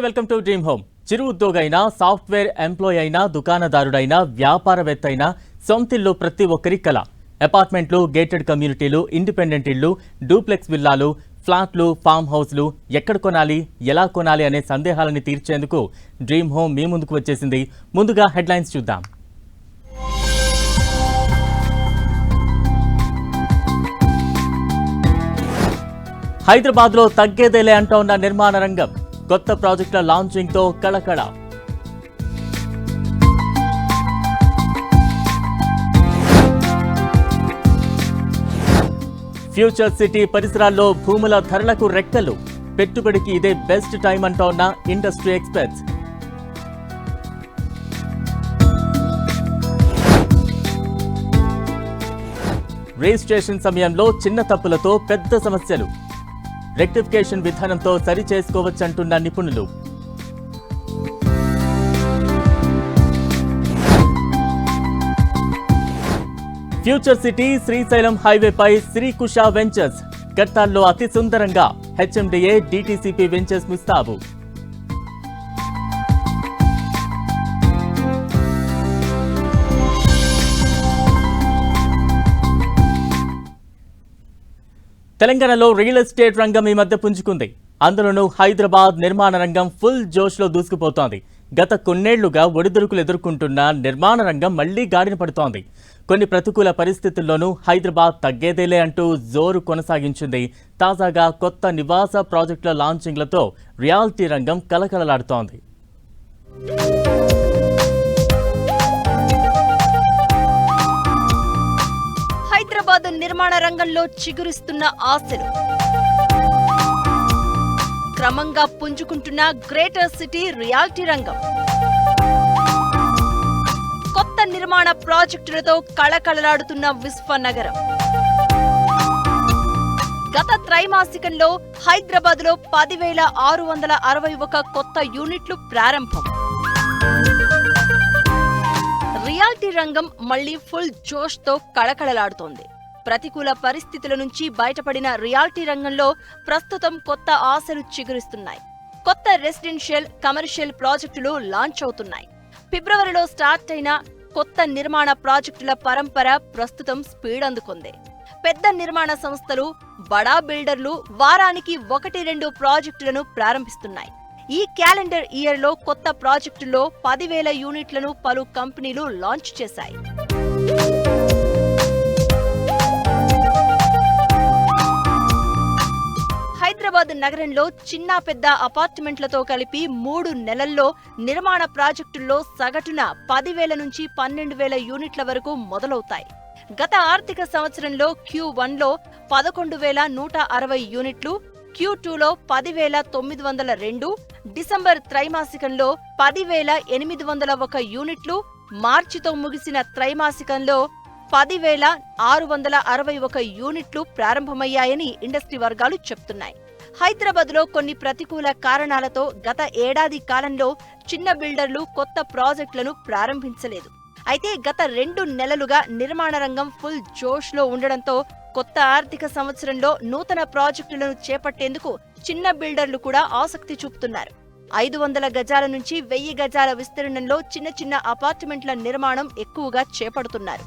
నమస్తే welcome to dream home. చిరు ఉద్యోగైనా సాఫ్ట్వేర్ ఎంప్లాయ్ అయినా దుకాణదారుడైనా వ్యాపారవేత్త అయినా సొంతిల్లు ప్రతి ఒక్కరి కల. అపార్ట్మెంట్లు గేటెడ్ కమ్యూనిటీలు ఇండిపెండెంట్ ఇళ్ళు డూప్లెక్స్ విల్లాలు ఫ్లాట్లు ఫామ్ హౌస్లు ఎక్కడ కొనాలి ఎలా కొనాలి అనే సందేహాలని తీర్చేందుకు డ్రీమ్ హోమ్ మీ ముందుకు వచ్చేసింది. ముందుగా హెడ్లైన్స్ చూద్దాం. హైదరాబాద్లో తగ్గేదేలే అంటోన్న నిర్మాణ రంగం. కొత్త ప్రాజెక్టుల లాంచింగ్తో కళకళ. ఫ్యూచర్ సిటీ పరిసరాల్లో భూముల ధరలకు రెక్కలు. పెట్టుబడికి ఇదే బెస్ట్ టైం అంటోన్న ఇండస్ట్రీ ఎక్స్పర్ట్స్. రిజిస్ట్రేషన్ సమయంలో చిన్న తప్పులతో పెద్ద సమస్యలు. రెక్టిఫికేషన్ విధానంతో సరి చేసుకోవచ్చంటున్న నిపుణులు. ఫ్యూచర్ సిటీ శ్రీశైలం హైవేపై శ్రీకుష వెంచర్స్. గతాల్లో అతి సుందరంగా హెచ్ఎండిఏ డిటిసిపి వెంచర్స్ ముస్తాబు. తెలంగాణలో రియల్ ఎస్టేట్ రంగం ఈ మధ్య పుంజుకుంది. అందులోనూ హైదరాబాద్ నిర్మాణ రంగం ఫుల్ జోష్లో దూసుకుపోతోంది. గత కొన్నేళ్ళుగా ఒడిదుడుకులు ఎదుర్కొంటున్న నిర్మాణ రంగం మళ్ళీ గాడిన పడుతోంది. కొన్ని ప్రతికూల పరిస్థితుల్లోనూ హైదరాబాద్ తగ్గేదేలే అంటూ జోరు కొనసాగించింది. తాజాగా కొత్త నివాస ప్రాజెక్టుల లాంచింగ్లతో రియాలిటీ రంగం కలకలలాడుతోంది. నిర్మాణ రంగంలో చిగురిస్తున్న ఆశలు. క్రమంగా పుంజుకుంటున్న గ్రేటర్ సిటీ రియాలిటీ రంగం. కొత్త నిర్మాణ ప్రాజెక్టులతో కళకళలాడుతున్న విశ్వ నగరం గత త్రైమాసికంలో హైదరాబాద్లో పదివేల ఆరు వందల అరవై ఒక కొత్త యూనిట్లు ప్రారంభం. రియాలిటీ రంగం మళ్ళీ ఫుల్ జోష్తో కళకళలాడుతోంది. ప్రతికూల పరిస్థితుల నుంచి బయటపడిన రియాలిటీ రంగంలో ప్రస్తుతం కొత్త ఆశలు చిగురిస్తున్నాయి. కొత్త రెసిడెన్షియల్ కమర్షియల్ ప్రాజెక్టులు లాంచ్ అవుతున్నాయి. ఫిబ్రవరిలో స్టార్ట్ అయిన కొత్త నిర్మాణ ప్రాజెక్టుల పరంపర ప్రస్తుతం స్పీడ్ అందుకుంది. పెద్ద నిర్మాణ సంస్థలు బడా బిల్డర్లు వారానికి ఒకటి రెండు ప్రాజెక్టులను ప్రారంభిస్తున్నాయి. ఈ క్యాలెండర్ ఇయర్లో కొత్త ప్రాజెక్టుల్లో పదివేల యూనిట్లను పలు కంపెనీలు లాంచ్ చేశాయి. హైదరాబాద్ నగరంలో చిన్న పెద్ద అపార్ట్మెంట్లతో కలిపి మూడు నెలల్లో నిర్మాణ ప్రాజెక్టుల్లో సగటున పదివేల నుంచి పన్నెండు వేల యూనిట్ల వరకు మొదలవుతాయి. గత ఆర్థిక సంవత్సరంలో క్యూ వన్లో పదకొండు వేల నూట అరవై యూనిట్లు క్యూ టూలో పదివేల తొమ్మిది వందల రెండు డిసెంబర్ త్రైమాసికంలో పదివేల ఎనిమిది వందల ఒక యూనిట్లు మార్చితో ముగిసిన త్రైమాసికంలో పదివేల ఆరు వందల అరవై ఒక యూనిట్లు ప్రారంభమయ్యాయని ఇండస్ట్రీ వర్గాలు చెప్తున్నాయి. హైదరాబాద్లో కొన్ని ప్రతికూల కారణాలతో గత ఏడాది కాలంలో చిన్న బిల్డర్లు కొత్త ప్రాజెక్టులను ప్రారంభించలేదు. అయితే గత రెండు నెలలుగా నిర్మాణ రంగం ఫుల్ జోష్లో ఉండడంతో కొత్త ఆర్థిక సంవత్సరంలో నూతన ప్రాజెక్టులను చేపట్టేందుకు చిన్న బిల్డర్లు కూడా ఆసక్తి చూపుతున్నారు. ఐదు వందల గజాల నుంచి వెయ్యి గజాల విస్తీర్ణంలో చిన్న చిన్న అపార్ట్మెంట్ల నిర్మాణం ఎక్కువగా చేపడుతున్నారు.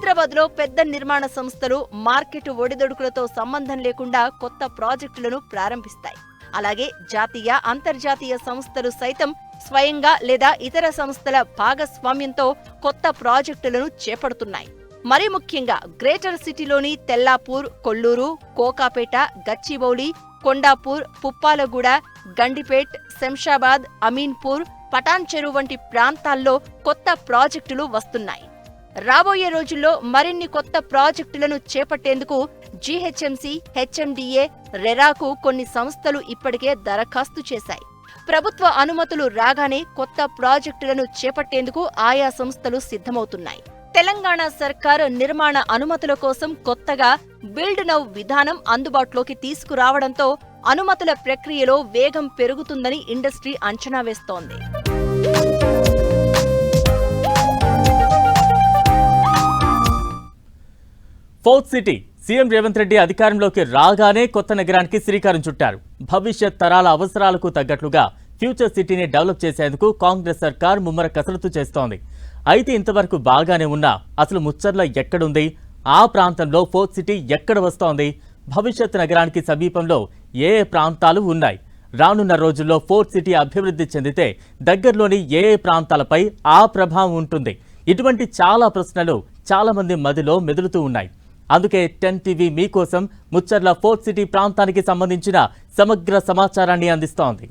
హైదరాబాద్లో పెద్ద నిర్మాణ సంస్థలు మార్కెట్ ఒడిదొడుకులతో సంబంధం లేకుండా కొత్త ప్రాజెక్టులను ప్రారంభిస్తాయి. అలాగే జాతీయ అంతర్జాతీయ సంస్థలు సైతం స్వయంగా లేదా ఇతర సంస్థల భాగస్వామ్యంతో కొత్త ప్రాజెక్టులను చేపడుతున్నాయి. మరి ముఖ్యంగా గ్రేటర్ సిటీలోని తెల్లాపూర్ కొల్లూరు కోకాపేట గచ్చిబౌలి కొండాపూర్ పుప్పాలగూడ గండిపేట్ శంషాబాద్ అమీన్పూర్ పటాన్ చెరువు వంటి ప్రాంతాల్లో కొత్త ప్రాజెక్టులు వస్తున్నాయి. రాబోయే రోజుల్లో మరిన్ని కొత్త ప్రాజెక్టులను చేపట్టేందుకు జీహెచ్ఎంసీ హెచ్ఎండిఏ రెరాకు కొన్ని సంస్థలు ఇప్పటికే దరఖాస్తు చేశాయి. ప్రభుత్వ అనుమతులు రాగానే కొత్త ప్రాజెక్టులను చేపట్టేందుకు ఆయా సంస్థలు సిద్ధమవుతున్నాయి. తెలంగాణ సర్కార్ నిర్మాణ అనుమతుల కోసం కొత్తగా బిల్డ్ నౌ విధానం అందుబాటులోకి తీసుకురావడంతో అనుమతుల ప్రక్రియలో వేగం పెరుగుతుందని ఇండస్ట్రీ అంచనా వేస్తోంది. Fourth city CM Revanth Reddy అధికారంలోకి రాగానే కొత్త నగరానికి శ్రీకారం చుట్టారు. భవిష్యత్ తరాల అవసరాలకు తగ్గట్లుగా ఫ్యూచర్ సిటీని డెవలప్ చేసేందుకు కాంగ్రెస్ సర్కార్ ముమ్మర కసరత్తు చేస్తోంది. అయితే ఇంతవరకు బాగానే ఉన్నా అసలు ముచ్చర్ల ఎక్కడుంది? ఆ ప్రాంతంలో ఫోర్త్ సిటీ ఎక్కడ వస్తోంది? భవిష్యత్ నగరానికి సమీపంలో ఏ ఏ ప్రాంతాలు ఉన్నాయి? రానున్న రోజుల్లో ఫోర్త్ సిటీ అభివృద్ధి చెందితే దగ్గరలోని ఏ ఏ ప్రాంతాలపై ఆ ప్రభావం ఉంటుంది? ఇటువంటి చాలా ప్రశ్నలు చాలామంది మదిలో మెదులుతూ ఉన్నాయి. అందుకే టెన్ టీవీ మీకోసం ముచ్చర్ల ఫోర్త్ సిటీ ప్రాంతానికి సంబంధించిన సమగ్ర సమాచారాన్ని అందిస్తోంది.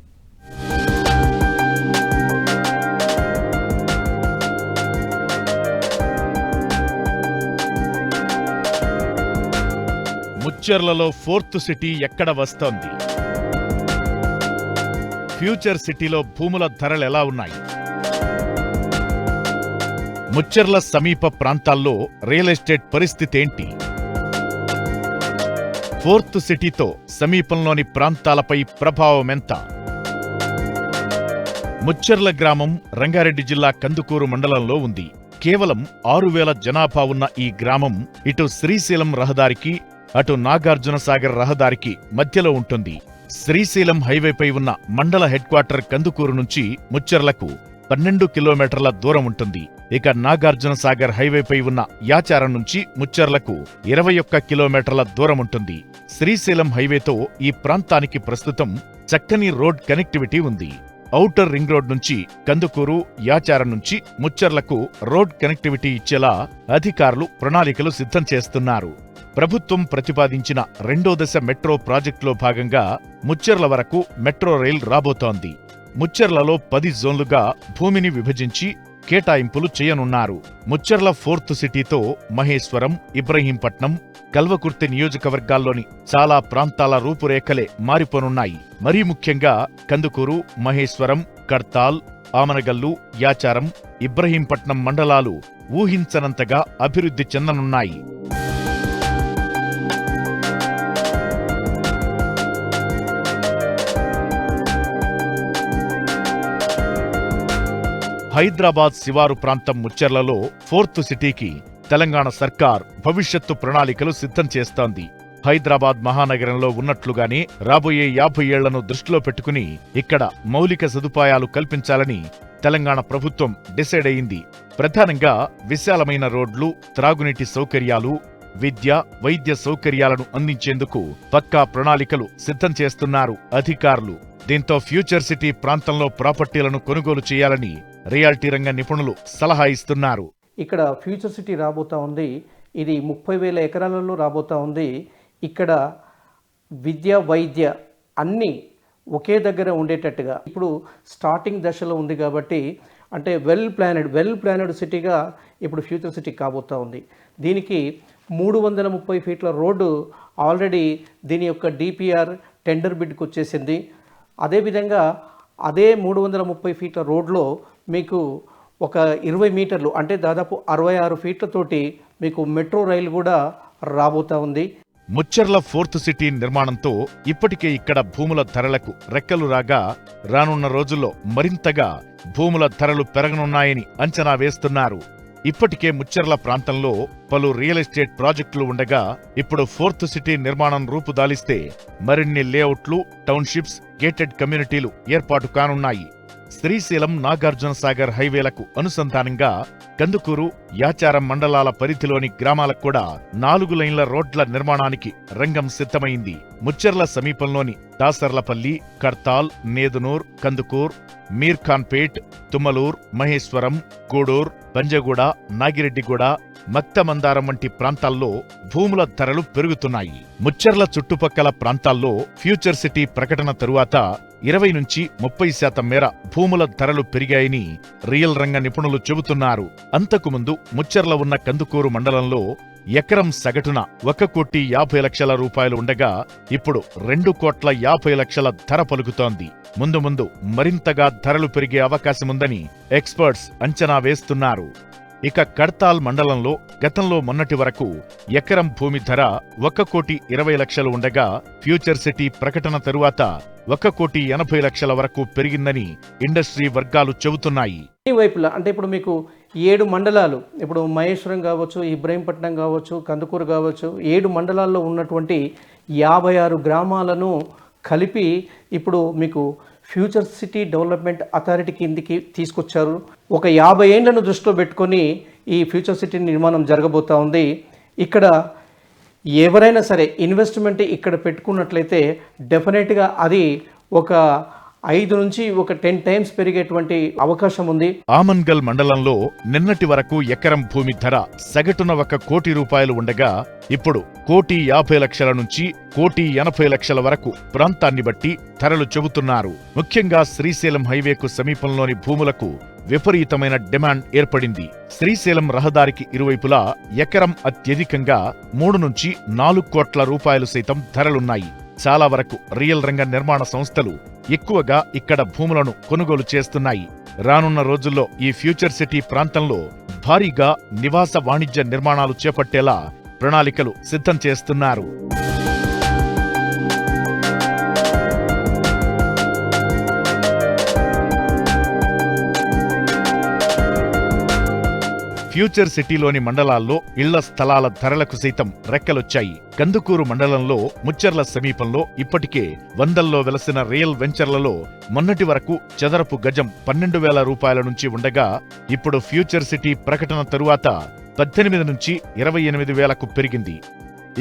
ముచ్చర్లలో ఫోర్త్ సిటీ ఎక్కడ వస్తోంది? ఫ్యూచర్ సిటీలో భూముల ధరలు ఎలా ఉన్నాయి? ముచ్చర్ల సమీప ప్రాంతాల్లో రియల్ ఎస్టేట్ పరిస్థితి ఏంటి? ఫోర్త్ సిటీతో సమీపంలోని ప్రాంతాలపై ప్రభావం ఎంత ముచ్చర్ల గ్రామం రంగారెడ్డి జిల్లా కందుకూరు మండలంలో ఉంది. కేవలం ఆరు వేల జనాభా ఉన్న ఈ గ్రామం ఇటు శ్రీశైలం రహదారికి అటు నాగార్జున సాగర్ రహదారికి మధ్యలో ఉంటుంది. శ్రీశైలం హైవేపై ఉన్న మండల హెడ్ క్వార్టర్ కందుకూరు నుంచి ముచ్చర్లకు పన్నెండు కిలోమీటర్ల దూరం ఉంటుంది. ఇక నాగార్జున సాగర్ హైవేపై ఉన్న యాచారం నుంచి ముచ్చర్లకు ఇరవై ఒక్క కిలోమీటర్ల దూరం ఉంటుంది. శ్రీశైలం హైవేతో ఈ ప్రాంతానికి ప్రస్తుతం చక్కని రోడ్ కనెక్టివిటీ ఉంది. ఔటర్ రింగ్ రోడ్ నుంచి కందుకూరు యాచారం నుంచి ముచ్చర్లకు రోడ్ కనెక్టివిటీ ఇచ్చేలా అధికారులు ప్రణాళికలు సిద్ధం చేస్తున్నారు. ప్రభుత్వం ప్రతిపాదించిన రెండో దశ మెట్రో ప్రాజెక్టులో భాగంగా ముచ్చర్ల వరకు మెట్రో రైల్ రాబోతోంది. ముచ్చర్లలో పది జోన్లుగా భూమిని విభజించి కేటాయింపులు చేయనున్నారు. ముచ్చర్ల ఫోర్త్ సిటీతో మహేశ్వరం ఇబ్రహీంపట్నం కల్వకుర్తి నియోజకవర్గాల్లోని చాలా ప్రాంతాల రూపురేఖలే మారిపోనున్నాయి. మరీ ముఖ్యంగా కందుకూరు మహేశ్వరం కడ్తాల్ ఆమనగల్లు యాచారం ఇబ్రహీంపట్నం మండలాలు ఊహించనంతగా అభివృద్ధి చెందనున్నాయి. హైదరాబాద్ శివారు ప్రాంతం ముచ్చెర్లలో ఫోర్త్ సిటీకి తెలంగాణ సర్కార్ భవిష్యత్తు ప్రణాళికలు సిద్ధం చేస్తోంది. హైదరాబాద్ మహానగరంలో ఉన్నట్లుగానే రాబోయే యాభై ఏళ్ళను దృష్టిలో పెట్టుకుని ఇక్కడ మౌలిక సదుపాయాలు కల్పించాలని తెలంగాణ ప్రభుత్వం డిసైడ్ అయింది. ప్రధానంగా విశాలమైన రోడ్లు త్రాగునీటి సౌకర్యాలు విద్య వైద్య సౌకర్యాలను అందించేందుకు పక్కా ప్రణాళికలు సిద్ధం చేస్తున్నారు అధికారులు. దీంతో ఫ్యూచర్ సిటీ ప్రాంతంలో ప్రాపర్టీలను కొనుగోలు చేయాలని రియాల్టీ రంగ నిపుణులు సలహా ఇస్తున్నారు. ఇక్కడ ఫ్యూచర్ సిటీ రాబోతా ఉంది. ఇది ముప్పై వేల ఎకరాలలో రాబోతా ఉంది. ఇక్కడ విద్య వైద్య అన్నీ ఒకే దగ్గర ఉండేటట్టుగా. ఇప్పుడు స్టార్టింగ్ దశలో ఉంది కాబట్టి అంటే వెల్ ప్లానెడ్ వెల్ ప్లానెడ్ సిటీగా ఇప్పుడు ఫ్యూచర్ సిటీ కాబోతా ఉంది. దీనికి మూడు వందల ముప్పై ఫీట్ల రోడ్డు ఆల్రెడీ దీని యొక్క డిపిఆర్ టెండర్ బిడ్కి వచ్చేసింది. అదేవిధంగా అదే మూడు వందల ముప్పై ఫీట్ల రోడ్లో మీకు ఒక ఇరవై మీటర్లు అంటే దాదాపు అరవై ఆరు ఫీట్లతోటి మీకు మెట్రో రైలు కూడా రాబోతా ఉంది. ముచ్చర్ల ఫోర్త్ సిటీ నిర్మాణంతో ఇప్పటికే ఇక్కడ భూముల ధరలకు రెక్కలు రాగా రానున్న రోజుల్లో మరింతగా భూముల ధరలు పెరగనున్నాయని అంచనా వేస్తున్నారు. ఇప్పటికే ముచ్చెర్ల ప్రాంతంలో పలు రియల్ ఎస్టేట్ ప్రాజెక్టులు ఉండగా ఇప్పుడు ఫోర్త్ సిటీ నిర్మాణం రూపుదాలిస్తే మరిన్ని లేఅవుట్లు టౌన్షిప్స్ గేటెడ్ కమ్యూనిటీలు ఏర్పాటు కానున్నాయి. శ్రీశైలం నాగార్జున సాగర్ హైవేలకు అనుసంధానంగా కందుకూరు యాచారం మండలాల పరిధిలోని గ్రామాలకు కూడా నాలుగు లైన్ల రోడ్ల నిర్మాణానికి రంగం సిద్ధమైంది. ముచ్చర్ల సమీపంలోని దాసర్లపల్లి కర్తాల్ నేదునూర్ కందుకూర్ మీర్ఖాన్పేట్ తుమ్మలూర్ మహేశ్వరం గూడూర్ పంజగూడ నాగిరెడ్డిగూడ మక్తమందారం వంటి ప్రాంతాల్లో భూముల ధరలు పెరుగుతున్నాయి. ముచ్చర్ల చుట్టుపక్కల ప్రాంతాల్లో ఫ్యూచర్ సిటీ ప్రకటన తరువాత ఇరవై నుంచి ముప్పై శాతం మేర భూముల ధరలు పెరిగాయని రియల్ రంగ నిపుణులు చెబుతున్నారు. అంతకుముందు ముచ్చర్ల ఉన్న కందుకూరు మండలంలో ఎకరం సగటున ఒక కోటి యాభై లక్షల రూపాయలు ఉండగా ఇప్పుడు రెండు కోట్ల యాభై లక్షల ధర పలుకుతోంది. ముందు ముందు మరింతగా ధరలు పెరిగే అవకాశముందని ఎక్స్పర్ట్స్ అంచనా వేస్తున్నారు. ఇక కడ్తాల్ మండలంలో గతంలో మొన్నటి వరకు ఎకరం భూమి ధర ఒక కోటి ఇరవై లక్షలు ఉండగా ఫ్యూచర్ సిటీ ప్రకటన తరువాత ఒక కోటి ఎనభై లక్షల వరకు పెరిగిందని ఇండస్ట్రీ వర్గాలు చెబుతున్నాయి. ఈ వైపులా అంటే ఇప్పుడు మీకు ఏడు మండలాలు ఇప్పుడు మహేశ్వరం కావచ్చు ఇబ్రహీంపట్నం కావచ్చు కందుకూరు కావచ్చు ఏడు మండలాల్లో ఉన్నటువంటి యాభై ఆరు గ్రామాలను కలిపి ఇప్పుడు మీకు ఫ్యూచర్ సిటీ డెవలప్మెంట్ అథారిటీ కిందికి తీసుకొచ్చారు. ఒక యాభై ఏళ్ళను దృష్టిలో పెట్టుకొని ఈ ఫ్యూచర్ సిటీ నిర్మాణం జరగబోతా ఉంది. ఇక్కడ ఎవరైనా సరే ఇన్వెస్ట్మెంట్ ఇక్కడ పెట్టుకున్నట్లయితే డెఫినెట్గా అది ఒక ఐదు నుంచి ఒక టెన్ టైమ్స్ పెరిగేటువంటి అవకాశం ఉంది. ఆమన్గల్ మండలంలో నిన్నటి వరకు ఎకరం భూమి ధర సగటున ఒక కోటి రూపాయలు ఉండగా ఇప్పుడు కోటి యాభై లక్షల నుంచి కోటి ఎనభై లక్షల వరకు ప్రాంతాన్ని బట్టి ధరలు చెబుతున్నారు. ముఖ్యంగా శ్రీశైలం హైవేకు సమీపంలోని భూములకు విపరీతమైన డిమాండ్ ఏర్పడింది. శ్రీశైలం రహదారికి ఇరువైపులా ఎకరం అత్యధికంగా మూడు నుంచి నాలుగు కోట్ల రూపాయలు సైతం ధరలున్నాయి. చాలా వరకు రియల్ రంగ నిర్మాణ సంస్థలు ఎక్కువగా ఇక్కడ భూములను కొనుగోలు చేస్తున్నాయి. రానున్న రోజుల్లో ఈ ఫ్యూచర్ సిటీ ప్రాంతంలో భారీగా నివాస వాణిజ్య నిర్మాణాలు చేపట్టేలా ప్రణాళికలు సిద్ధం చేస్తున్నారు. ఫ్యూచర్ సిటీలోని మండలాల్లో ఇళ్ళ స్థలాల ధరలకు సైతం రెక్కలొచ్చాయి. కందుకూరు మండలంలో ముచ్చర్ల సమీపంలో ఇప్పటికే వందల్లో వెలసిన రియల్ వెంచర్లలో మొన్నటి వరకు చదరపు గజం పన్నెండు వేల రూపాయల నుంచి ఉండగా ఇప్పుడు ఫ్యూచర్ సిటీ ప్రకటన తరువాత పద్దెనిమిది నుంచి ఇరవై ఎనిమిది వేలకు పెరిగింది.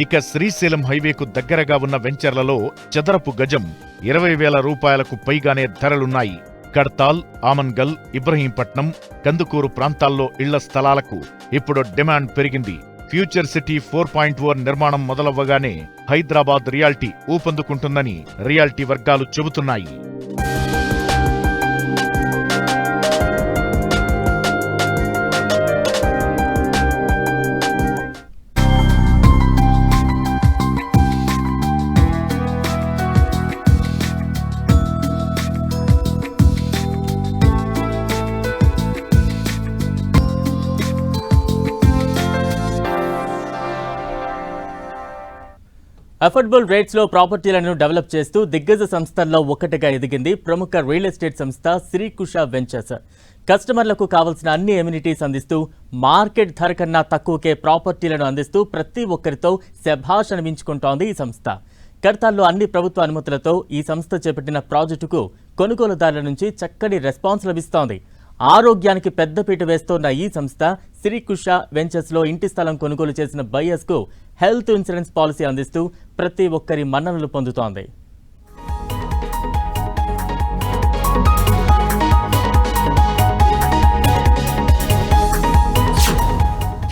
ఇక శ్రీశైలం హైవేకు దగ్గరగా ఉన్న వెంచర్లలో చదరపు గజం ఇరవై వేల రూపాయలకు పైగానే ధరలున్నాయి. కడ్తాల్ ఆమన్గల్ ఇబ్రహీంపట్నం కందుకూరు ప్రాంతాల్లో ఇళ్ళ స్థలాలకు ఇప్పుడు డిమాండ్ పెరిగింది. Future city four point o నిర్మాణం మొదలవ్వగానే హైదరాబాద్ రియాల్టీ ఊపందుకుంటుందని రియాల్టీ వర్గాలు చెబుతున్నాయి. అఫోర్డబుల్ రేట్స్లో ప్రాపర్టీలను డెవలప్ చేస్తూ దిగ్గజ సంస్థల్లో ఒకటిగా ఎదిగింది ప్రముఖ రియల్ ఎస్టేట్ సంస్థ శ్రీకుష వెంచర్స్. కస్టమర్లకు కావాల్సిన అన్ని ఎమ్యూనిటీస్ అందిస్తూ మార్కెట్ ధర కన్నా తక్కువకే ప్రాపర్టీలను అందిస్తూ ప్రతి ఒక్కరితో శభాష్ అనిపించుకుంటోంది ఈ సంస్థ. కడతాల్లో అన్ని ప్రభుత్వ అనుమతులతో ఈ సంస్థ చేపట్టిన ప్రాజెక్టుకు కొనుగోలుదారుల నుంచి చక్కటి రెస్పాన్స్ లభిస్తోంది. ఆరోగ్యానికి పెద్దపీట వేస్తోన్న ఈ సంస్థ శ్రీకుష వెంచర్స్లో ఇంటి స్థలం కొనుగోలు చేసిన బయర్స్ హెల్త్ ఇన్సూరెన్స్ పాలసీ అందిస్తూ ప్రతి ఒక్కరి మన్ననలు పొందుతోంది.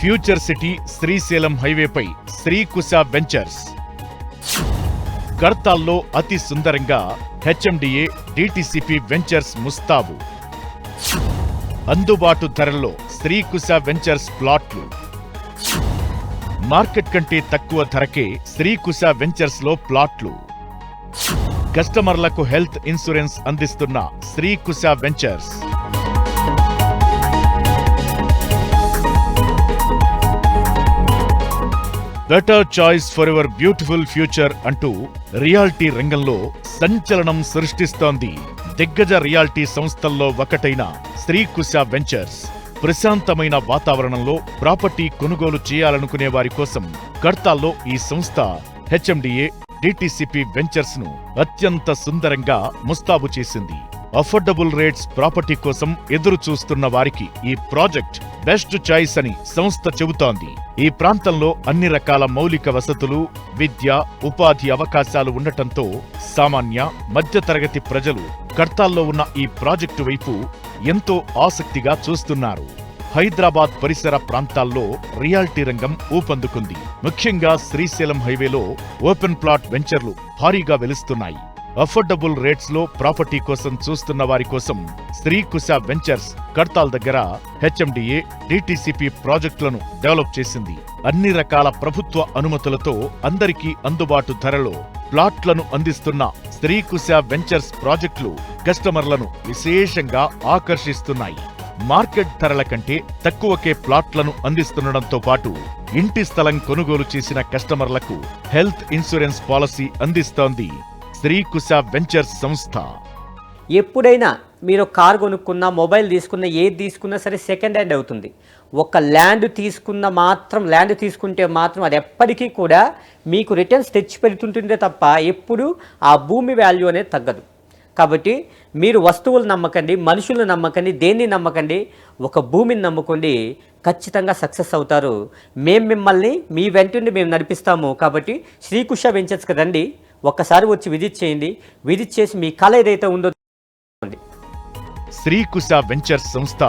ఫ్యూచర్ సిటీ శ్రీశైలం హైవేపై శ్రీకుశ వెంచర్స్. కర్తాల్లో అతి సుందరంగా హెచ్ఎండిఏ డిటిసిపి వెంచర్స్ ముస్తాబు. అందుబాటు ధరల్లో శ్రీకుశ వెంచర్స్ ప్లాట్లు. మార్కెట్ కంటే తక్కువ ధరకే శ్రీకుశ వెంచర్స్లో ప్లాట్లు. కస్టమర్లకు హెల్త్ ఇన్సూరెన్స్ అందిస్తున్న Srikusha ventures. Better choice for your beautiful future అంటూ రియాల్టీ రంగంలో సంచలనం సృష్టిస్తోంది. దిగ్గజ రియాల్టీ సంస్థల్లో ఒకటైన శ్రీకుశ వెంచర్స్. ప్రశాంతమైన వాతావరణంలో ప్రాపర్టీ కొనుగోలు చేయాలనుకునే వారి కోసం కర్తాల్లో ఈ సంస్థ హెచ్ఎండిఏ డిటిసిపి వెంచర్స్ను అత్యంత సుందరంగా ముస్తాబు చేసింది. అఫోర్డబుల్ రేట్స్ ప్రాపర్టీ కోసం ఎదురు చూస్తున్న వారికి ఈ ప్రాజెక్ట్ బెస్ట్ చాయిస్ అని సంస్థ చెబుతోంది. ఈ ప్రాంతంలో అన్ని రకాల మౌలిక వసతులు విద్య ఉపాధి అవకాశాలు ఉండటంతో సామాన్య మధ్యతరగతి ప్రజలు కర్తాల్లో ఉన్న ఈ ప్రాజెక్టు వైపు ఎంతో ఆసక్తిగా చూస్తున్నారు. హైదరాబాద్ పరిసర ప్రాంతాల్లో రియాల్టీ రంగం ఊపందుకుంది. ముఖ్యంగా శ్రీశైలం హైవేలో ఓపెన్ ప్లాట్ వెంచర్లు భారీగా వెలుస్తున్నాయి. అఫోర్డబుల్ రేట్స్లో ప్రాపర్టీ కోసం చూస్తున్న వారి కోసం శ్రీకుశ వెంచర్స్ కడ్తాల్ దగ్గర హెచ్ఎండిఏ డిటిసిపి ప్రాజెక్టులను డెవలప్ చేసింది. అన్ని రకాల ప్రభుత్వ అనుమతులతో అందరికీ అందుబాటు ధరలో ప్లాట్లను అందిస్తున్న శ్రీకుశ వెంచర్స్ ప్రాజెక్టులు కస్టమర్లను విశేషంగా ఆకర్షిస్తున్నాయి. మార్కెట్ ధరల కంటే తక్కువకే ప్లాట్లను అందిస్తుండటంతో పాటు ఇంటి స్థలం కొనుగోలు చేసిన కస్టమర్లకు హెల్త్ ఇన్సూరెన్స్ పాలసీ అందిస్తోంది. శ్రీకుశ వెంచర్స్ సంస్థ. ఎప్పుడైనా మీరు కార్ కొనుక్కున్నా మొబైల్ తీసుకున్నా ఏది తీసుకున్నా సరే సెకండ్ హ్యాండ్ అవుతుంది. ఒక ల్యాండ్ తీసుకున్న మాత్రం ల్యాండ్ తీసుకుంటే మాత్రం అది ఎప్పటికీ కూడా మీకు రిటర్న్స్ తెచ్చి పెడుతుంటుందే తప్ప ఎప్పుడు ఆ భూమి వాల్యూ అనేది తగ్గదు. కాబట్టి మీరు వస్తువులు నమ్మకండి మనుషులు నమ్మకండి దేన్ని నమ్మకండి ఒక భూమిని నమ్ముకోండి ఖచ్చితంగా సక్సెస్ అవుతారు. మేము మిమ్మల్ని మీ వెంటనే మేము నడిపిస్తాము. కాబట్టి శ్రీకుష వెంచర్స్కి రండి ఒక్కసారి వచ్చి విజిట్ చేయండి. విజిట్ చేసి మీ కళ ఏదైతే ఉందో శ్రీకుశ వెంచర్స్ సంస్థ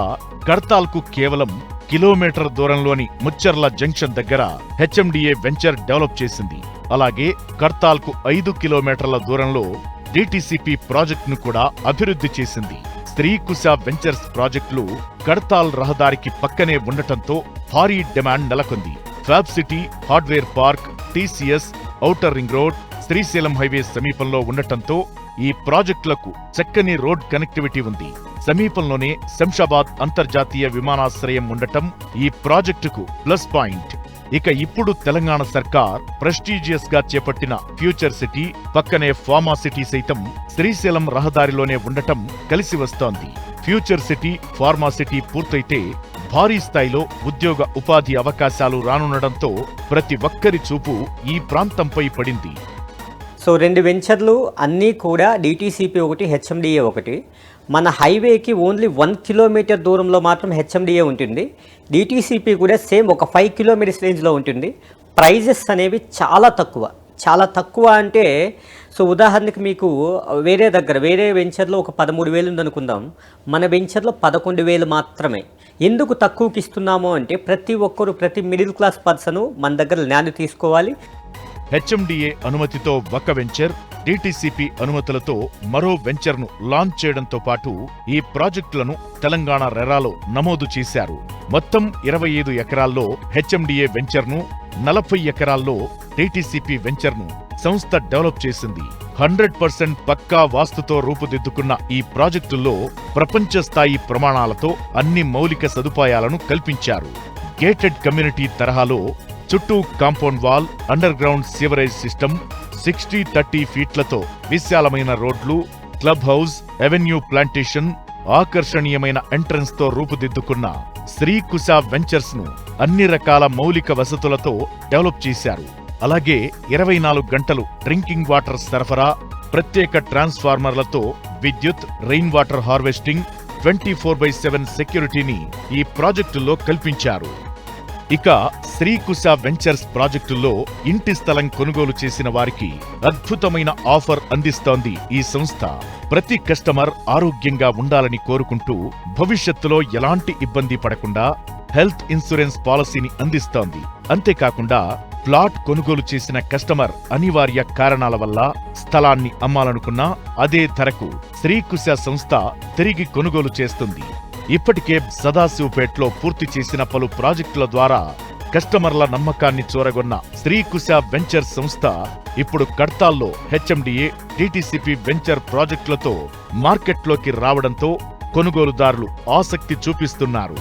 కర్తాల్కు కేవలం కిలోమీటర్ దూరంలోని ముచ్చర్ల జంక్షన్ దగ్గర హెచ్ఎండిఏ వెంచర్ డెవలప్ చేసింది. అలాగే కడ్తాల్కు ఐదు కిలోమీటర్ల దూరంలో డిటిసిపి ప్రాజెక్టును కూడా అభివృద్ధి చేసింది. శ్రీకుశ వెంచర్స్ ప్రాజెక్టులు కర్తాల్ రహదారికి పక్కనే ఉండటంతో భారీ డిమాండ్ నెలకొంది. Fab city hardware park TCS outer ring road Srisailam highway సమీపంలో ఉండటంతో ఈ ప్రాజెక్టులకు చక్కని రోడ్ కనెక్టివిటీ ఉంది. సమీపంలోనే శంషాబాద్ అంతర్జాతీయ విమానాశ్రయం ఉండటం ఈ ప్రాజెక్టుకు ప్లస్ పాయింట్. ఇక ఇప్పుడు తెలంగాణ సర్కార్ ప్రెస్టీజియస్గా చేపట్టిన ఫ్యూచర్ సిటీ పక్కనే ఫార్మా సిటీ సైతం శ్రీశైలం రహదారిలోనే ఉండటం కలిసి వస్తోంది. ఫ్యూచర్ సిటీ ఫార్మా సిటీ పూర్తయితే భారీ స్థాయిలో ఉద్యోగ ఉపాధి అవకాశాలు రానుండడంతో ప్రతి ఒక్కరి చూపు ఈ ప్రాంతంపై పడింది. సో రెండు వెంచర్లు అన్నీ కూడా డిటీసీపీ ఒకటి హెచ్ఎండిఏ ఒకటి. మన హైవేకి ఓన్లీ వన్ కిలోమీటర్ దూరంలో మాత్రం హెచ్ఎండిఏ ఉంటుంది. డిటీసీపీ కూడా సేమ్ ఒక ఫైవ్ కిలోమీటర్స్ రేంజ్లో ఉంటుంది. ప్రైజెస్ అనేవి చాలా తక్కువ. చాలా తక్కువ అంటే సో ఉదాహరణకి మీకు వేరే దగ్గర వేరే వెంచర్లో ఒక పదమూడు వేలు ఉందనుకుందాం. మన వెంచర్లో పదకొండు వేలు మాత్రమే. ఎందుకు తక్కువకి ఇస్తున్నాము అంటే ప్రతి ఒక్కరు ప్రతి మిడిల్ క్లాస్ పర్సన్ మన దగ్గర ల్యాండ్ తీసుకోవాలి. హెచ్ఎండిఏ అనుమతితో ఒక వెంచర్ డిటిసిపి అనుమతులతో మరో వెంచర్ను లాంచ్ చేయడంతో పాటు ఈ ప్రాజెక్టులను తెలంగాణ రెరాలో నమోదు చేశారు. మొత్తం ఇరవై ఐదు ఎకరాల్లో హెచ్ఎండిఏ వెంచర్ను నలభై ఎకరాల్లో డిటిసిపి వెంచర్ను సంస్థ డెవలప్ చేసింది. హండ్రెడ్ పర్సెంట్ పక్కా వాస్తుతో రూపుదిద్దుకున్న ఈ ప్రాజెక్టుల్లో ప్రపంచ స్థాయి ప్రమాణాలతో అన్ని మౌలిక సదుపాయాలను కల్పించారు. గేటెడ్ కమ్యూనిటీ తరహాలో చుట్టూ compound wall underground sewerage system sixty thirty ఫీట్లతో విశాలమైన రోడ్లు క్లబ్ హౌస్ ఎవెన్యూ ప్లాంటేషన్ ఆకర్షణీయమైన ఎంట్రన్స్తో రూపుదిద్దుకున్న శ్రీకుశ వెంచర్స్ను అన్ని రకాల మౌలిక వసతులతో డెవలప్ చేశారు. అలాగే ఇరవై నాలుగు గంటలు డ్రింకింగ్ వాటర్ సరఫరా ప్రత్యేక ట్రాన్స్ఫార్మర్లతో విద్యుత్ rain water harvesting twenty four by seven సెక్యూరిటీని ఈ ప్రాజెక్టులో కల్పించారు. ఇక శ్రీకుశ వెంచర్స్ ప్రాజెక్టుల్లో ఇంటి స్థలం కొనుగోలు చేసిన వారికి అద్భుతమైన ఆఫర్ అందిస్తోంది ఈ సంస్థ. ప్రతి కస్టమర్ ఆరోగ్యంగా ఉండాలని కోరుకుంటూ భవిష్యత్తులో ఎలాంటి ఇబ్బంది పడకుండా హెల్త్ ఇన్సూరెన్స్ పాలసీని అందిస్తోంది. అంతేకాకుండా ప్లాట్ కొనుగోలు చేసిన కస్టమర్ అనివార్య కారణాల వల్ల స్థలాన్ని అమ్మాలనుకున్నా అదే ధరకు శ్రీకుశ సంస్థ తిరిగి కొనుగోలు చేస్తుంది. ఇప్పటికే సదాశివపేట్లో పూర్తి చేసిన పలు ప్రాజెక్టుల ద్వారా కస్టమర్ల నమ్మకాన్ని చూరగొన్న శ్రీకుశ వెంచర్ సంస్థ ఇప్పుడు కడ్తాల్లో హెచ్ఎండిఏ డిటిసిపి వెంచర్ ప్రాజెక్టులతో మార్కెట్లోకి రావడంతో కొనుగోలుదారులు ఆసక్తి చూపిస్తున్నారు.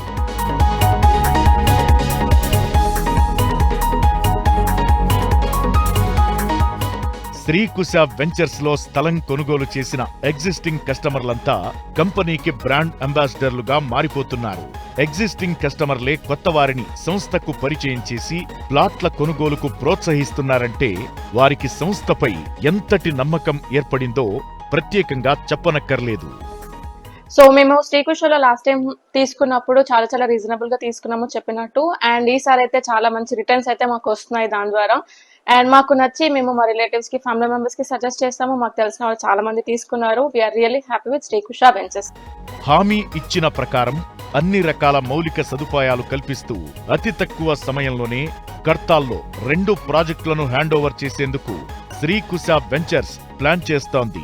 శ్రీకుశ వెంచర్స్లో స్థలం కొనుగోలు చేసిన ఎగ్జిస్టింగ్ కస్టమర్లంతా కంపెనీకి బ్రాండ్ అంబాసిడర్లుగా మారిపోతున్నారు. ఎగ్జిస్టింగ్ కస్టమర్లే కొత్త వారిని సంస్థకు పరిచయం చేసి ప్లాట్ల కొనుగోలుకు ప్రోత్సహిస్తున్నారంటే వారికి సంస్థపై ఎంతటి నమ్మకం ఏర్పడిందో ప్రత్యేకంగా చెప్పనక్కర్లేదు. సో మేము శ్రీకృష్ణలో లాస్ట్ టైం తీసుకున్నప్పుడు చాలా చాలా రీజనబుల్గా తీసుకున్నాము చెప్పినట్టు. అండ్ ఈసారి అయితే చాలా మంచి రిటర్న్స్ అయితే మాకు వస్తున్నాయి దాని ద్వారా. అండ్ మాకు నచ్చి మేము మా రిలేటివ్స్కి ఫ్యామిలీ మెంబర్స్కి సజెస్ట్ చేస్తాము. మాకు తెలిసిన వాళ్ళు చాలా మంది తీసుకున్నారు. We're really happy with Srikusha ventures హామీ ఇచ్చిన ప్రకారం అన్ని రకాల మౌలిక సదుపాయాలు కల్పిస్తూ అతి తక్కువ సమయంలోనే కర్తాల్లో రెండు ప్రాజెక్టులను హ్యాండోవర్ చేసేందుకు శ్రీకుశ వెంచర్స్ ప్లాన్ చేస్తోంది.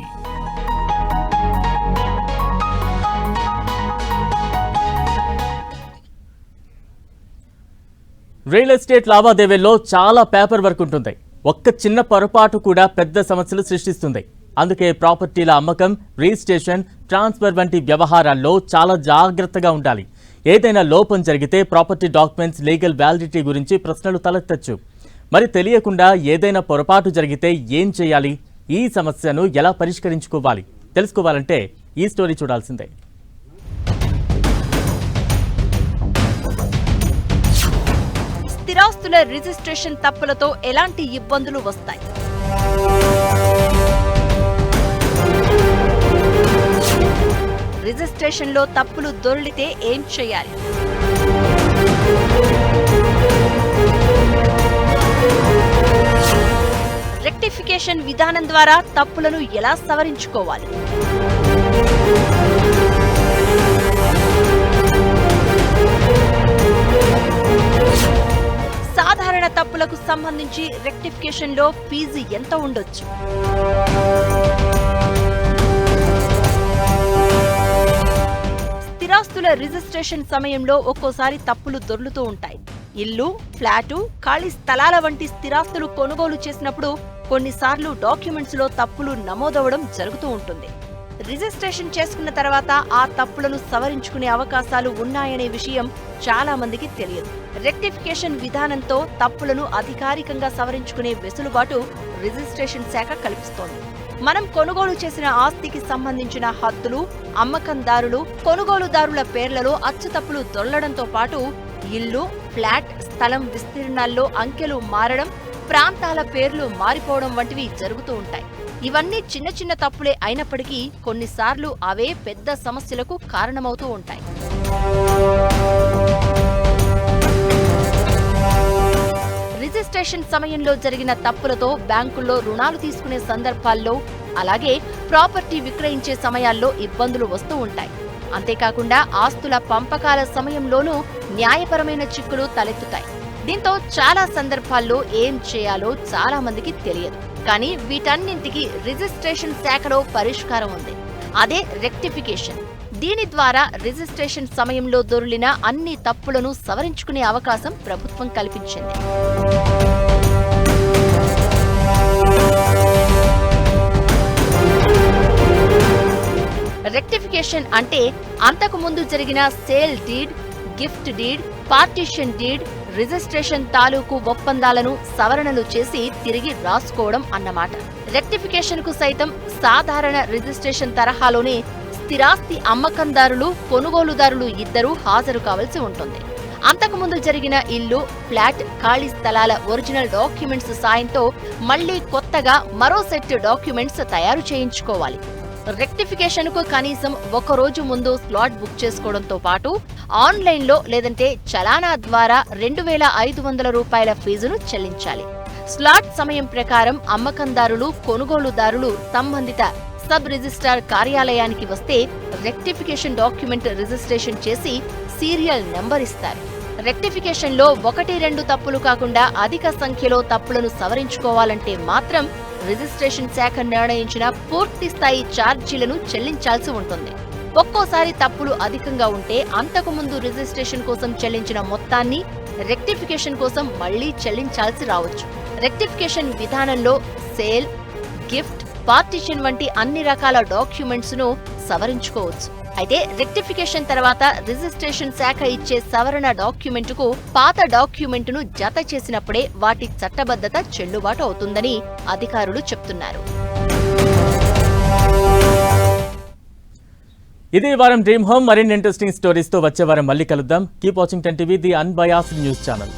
రియల్ ఎస్టేట్ లావాదేవీల్లో చాలా పేపర్ వర్క్ ఉంటుంది. ఒక్క చిన్న పొరపాటు కూడా పెద్ద సమస్యలు సృష్టిస్తుంది. అందుకే ప్రాపర్టీల అమ్మకం రిజిస్ట్రేషన్ ట్రాన్స్ఫర్ వంటి వ్యవహారాల్లో చాలా జాగ్రత్తగా ఉండాలి. ఏదైనా లోపం జరిగితే ప్రాపర్టీ డాక్యుమెంట్స్ లీగల్ వ్యాలిడిటీ గురించి ప్రశ్నలు తలెత్తచ్చు. మరి తెలియకుండా ఏదైనా పొరపాటు జరిగితే ఏం చేయాలి? ఈ సమస్యను ఎలా పరిష్కరించుకోవాలి? తెలుసుకోవాలంటే ఈ స్టోరీ చూడాల్సిందే. స్థిరాస్తుల రిజిస్ట్రేషన్ తప్పులతో ఎలాంటి ఇబ్బందులు వస్తాయి? రిజిస్ట్రేషన్లో తప్పులు దొర్లితే ఏం చేయాలి? రెక్టిఫికేషన్ విధానం ద్వారా తప్పులను ఎలా సవరించుకోవాలి? సాధారణ తప్పులకు సంబంధించి రెక్టిఫికేషన్లో ఫీజు ఎంత ఉండొచ్చు? స్థిరాస్తుల రిజిస్ట్రేషన్ సమయంలో ఒక్కోసారి తప్పులు దొర్లుతూ ఉంటాయి. ఇల్లు ఫ్లాటు ఖాళీ స్థలాల వంటి స్థిరాస్తులు కొనుగోలు చేసినప్పుడు కొన్నిసార్లు డాక్యుమెంట్స్లో తప్పులు నమోదవడం జరుగుతూ ఉంటుంది. రిజిస్ట్రేషన్ చేసుకున్న తర్వాత ఆ తప్పులను సవరించుకునే అవకాశాలు ఉన్నాయనే విషయం చాలా మందికి తెలియదు. రెక్టిఫికేషన్ విధానంతో తప్పులను అధికారికంగా సవరించుకునే వెసులుబాటు రిజిస్ట్రేషన్ శాఖ కల్పిస్తోంది. మనం కొనుగోలు చేసిన ఆస్తికి సంబంధించిన హద్దులు అమ్మకందారులు కొనుగోలుదారుల పేర్లలో అచ్చుతప్పులు దొల్లడంతో పాటు ఇల్లు ఫ్లాట్ స్థలం విస్తీర్ణాల్లో అంకెలు మారడం ప్రాంతాల పేర్లు మారిపోవడం వంటివి జరుగుతూ ఉంటాయి. ఇవన్నీ చిన్న చిన్న తప్పులే అయినప్పటికీ కొన్నిసార్లు అవే పెద్ద సమస్యలకు కారణమవుతూ ఉంటాయి. రిజిస్ట్రేషన్ సమయంలో జరిగిన తప్పులతో బ్యాంకుల్లో రుణాలు తీసుకునే సందర్భాల్లో అలాగే ప్రాపర్టీ విక్రయించే సమయాల్లో ఇబ్బందులు వస్తూ ఉంటాయి. అంతేకాకుండా ఆస్తుల పంపకాల సమయంలోనూ న్యాయపరమైన చిక్కులు తలెత్తుతాయి. దీంతో చాలా సందర్భాల్లో ఏం చేయాలో చాలా మందికి తెలియదు. కానీ వీటన్నింటికి రిజిస్ట్రేషన్ శాఖలో పరిష్కారం ఉంది. అదే రెక్టిఫికేషన్. దీని ద్వారా రిజిస్ట్రేషన్ సమయంలో దొరిలిన అన్ని తప్పులను సవరించుకునే అవకాశం ప్రభుత్వం కల్పించింది. రెక్టిఫికేషన్ అంటే అంతకు ముందు జరిగిన sale deed gift deed partition deed registration తాలూకు ఒప్పందాలను సవరణలు చేసి తిరిగి రాసుకోవడం అన్నమాట. రెక్టిఫికేషన్కు సైతం సాధారణ రిజిస్ట్రేషన్ తరహాలోనే స్థిరాస్తి అమ్మకందారులు కొనుగోలుదారులు ఇద్దరూ హాజరు కావాల్సి ఉంటుంది. అంతకుముందు జరిగిన ఇల్లు ఫ్లాట్ ఖాళీ స్థలాల ఒరిజినల్ డాక్యుమెంట్స్ సాయంతో మళ్ళీ కొత్తగా మరో సెట్ డాక్యుమెంట్స్ తయారు చేయించుకోవాలి. రెక్టిఫికేషన్కు కనీసం ఒక రోజు ముందు స్లాట్ బుక్ చేసుకోవడంతో పాటు ఆన్లైన్లో లేదంటే చలానా ద్వారా రెండు వేల ఐదు వందల రూపాయల ఫీజును చెల్లించాలి. స్లాట్ సమయం ప్రకారం అమ్మకందారులు కొనుగోలుదారులు సంబంధిత సబ్ రిజిస్ట్రార్ కార్యాలయానికి వస్తే రెక్టిఫికేషన్ డాక్యుమెంట్ రిజిస్ట్రేషన్ చేసి సీరియల్ నెంబర్ ఇస్తారు. రెక్టిఫికేషన్లో ఒకటి రెండు తప్పులు కాకుండా అధిక సంఖ్యలో తప్పులను సవరించుకోవాలంటే మాత్రం రిజిస్ట్రేషన్ శాఖ నిర్ణయించిన పూర్తి స్థాయి ఛార్జీలను చెల్లించాల్సి ఉంటుంది. ఒక్కోసారి తప్పులు అధికంగా ఉంటే అంతకుముందు రిజిస్ట్రేషన్ కోసం చెల్లించిన మొత్తాన్ని రెక్టిఫికేషన్ కోసం మళ్ళీ చెల్లించాల్సి రావచ్చు. రెక్టిఫికేషన్ విధానంలో సేల్ గిఫ్ట్ పార్టిషన్ వంటి అన్ని రకాల డాక్యుమెంట్స్ను సవరించుకోవచ్చు. అయితే రెక్టిఫికేషన్ తర్వాత రిజిస్ట్రేషన్ శాఖ ఇచ్చే సవరణ డాక్యుమెంటుకు పాత డాక్యుమెంటును జత చేసినప్పుడే వాటి చట్టబద్ధత చెల్లుబాటు అవుతుందని అధికారులు చెప్తున్నారు. ఇది వారం డ్రీమ్ హోమ్. మరిన్ని ఇంట్రెస్టింగ్ స్టోరీస్తో వచ్చే వారం మళ్ళీ కలుద్దాం. Keep watching ten TV the unbiased news channel.